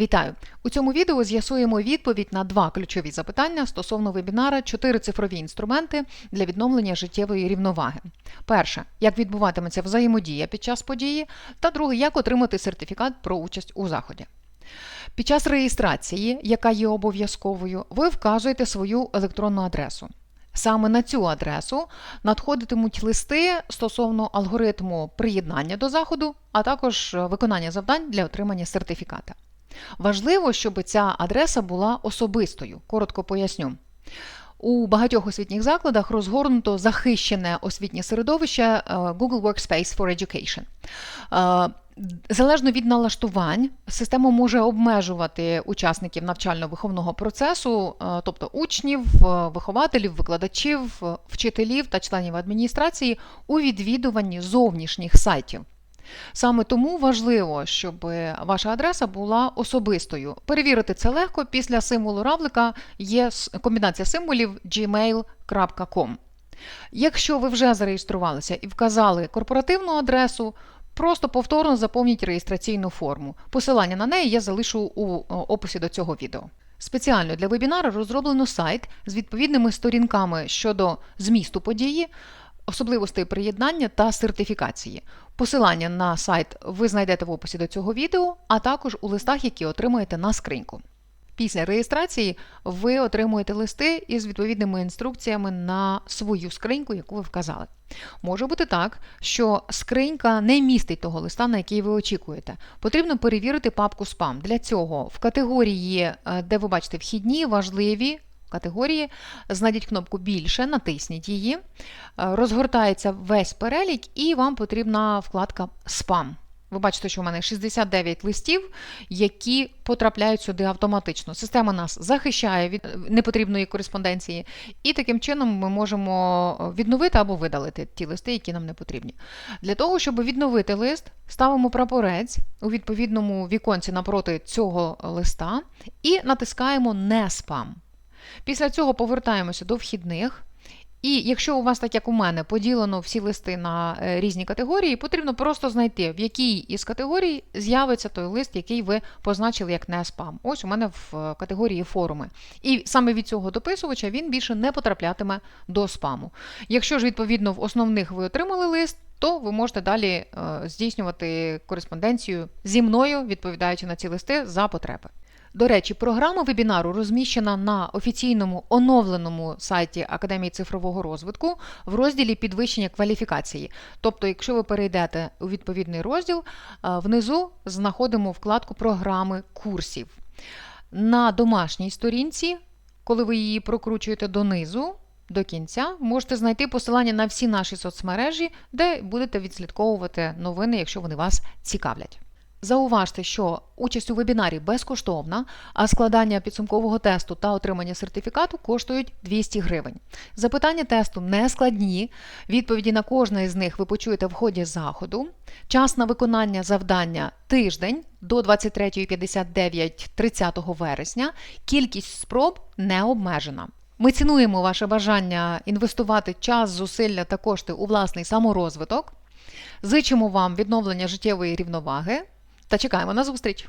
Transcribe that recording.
Вітаю! У цьому відео з'ясуємо відповідь на два ключові запитання стосовно вебінара «Чотири цифрові інструменти для відновлення життєвої рівноваги. Перше, як відбуватиметься взаємодія під час події, та друге, як отримати сертифікат про участь у заході. Під час реєстрації, яка є обов'язковою, ви вказуєте свою електронну адресу. Саме на цю адресу надходитимуть листи стосовно алгоритму приєднання до заходу, а також виконання завдань для отримання сертифіката. Важливо, щоб ця адреса була особистою. Коротко поясню. У багатьох освітніх закладах розгорнуто захищене освітнє середовище е, Google Workspace for Education. Е, Залежно від налаштувань, система може обмежувати учасників навчально-виховного процесу, е, тобто учнів, вихователів, викладачів, вчителів та членів адміністрації у відвідуванні зовнішніх сайтів. Саме тому важливо, щоб ваша адреса була особистою. Перевірити це легко. Після символу равлика є комбінація символів gmail.com. Якщо ви вже зареєструвалися і вказали корпоративну адресу, просто повторно заповніть реєстраційну форму. Посилання на неї я залишу у описі до цього відео. Спеціально для вебінару розроблено сайт з відповідними сторінками щодо змісту події, особливостей приєднання та сертифікації. Посилання на сайт ви знайдете в описі до цього відео, а також у листах, які отримаєте на скриньку. Після реєстрації ви отримуєте листи із відповідними інструкціями на свою скриньку, яку ви вказали. Може бути так, що скринька не містить того листа, на який ви очікуєте. Потрібно перевірити папку спам. Для цього в категорії, е, де ви бачите вхідні, важливі категорії, знайдіть кнопку Більше, натисніть її, е, розгортається весь перелік, і вам потрібна вкладка Спам. Ви бачите, що в мене 69 листів, які потрапляють сюди автоматично. Система нас захищає від непотрібної кореспонденції, і таким чином ми можемо відновити або видалити ті листи, які нам не потрібні. Для того, щоб відновити лист, ставимо прапорець у відповідному віконці напроти цього листа і натискаємо Не спам. Після цього повертаємося до вхідних. І якщо у вас, так як у мене, поділено всі листи на е, різні категорії, потрібно просто знайти, в якій із категорій з'явиться той лист, який ви позначили як не спам. Ось у мене в е, категорії форуми. І саме від цього дописувача він більше не потраплятиме до спаму. Якщо ж, відповідно, в основних ви отримали лист, то ви можете далі е, здійснювати кореспонденцію зі мною, відповідаючи на ці листи за потреби. До речі, програма вебінару розміщена на офіційному оновленому сайті Академії цифрового розвитку в розділі підвищення кваліфікації. Тобто, якщо ви перейдете у відповідний розділ, внизу знаходимо вкладку програми курсів. На домашній сторінці, коли ви її прокручуєте донизу, до кінця, можете знайти посилання на всі наші соцмережі, де будете відслідковувати новини, якщо вони вас цікавлять. Зауважте, що участь у вебінарі безкоштовна, а складання підсумкового тесту та отримання сертифікату коштують 200 гривень. Запитання тесту не складні. Відповіді на кожне з них ви почуєте в ході заходу. Час на виконання завдання тиждень до 23.59 30 вересня. Кількість спроб не обмежена. Ми цінуємо ваше бажання інвестувати час, зусилля та кошти у власний саморозвиток. Зичимо вам відновлення життєвої рівноваги та чекаємо на зустріч!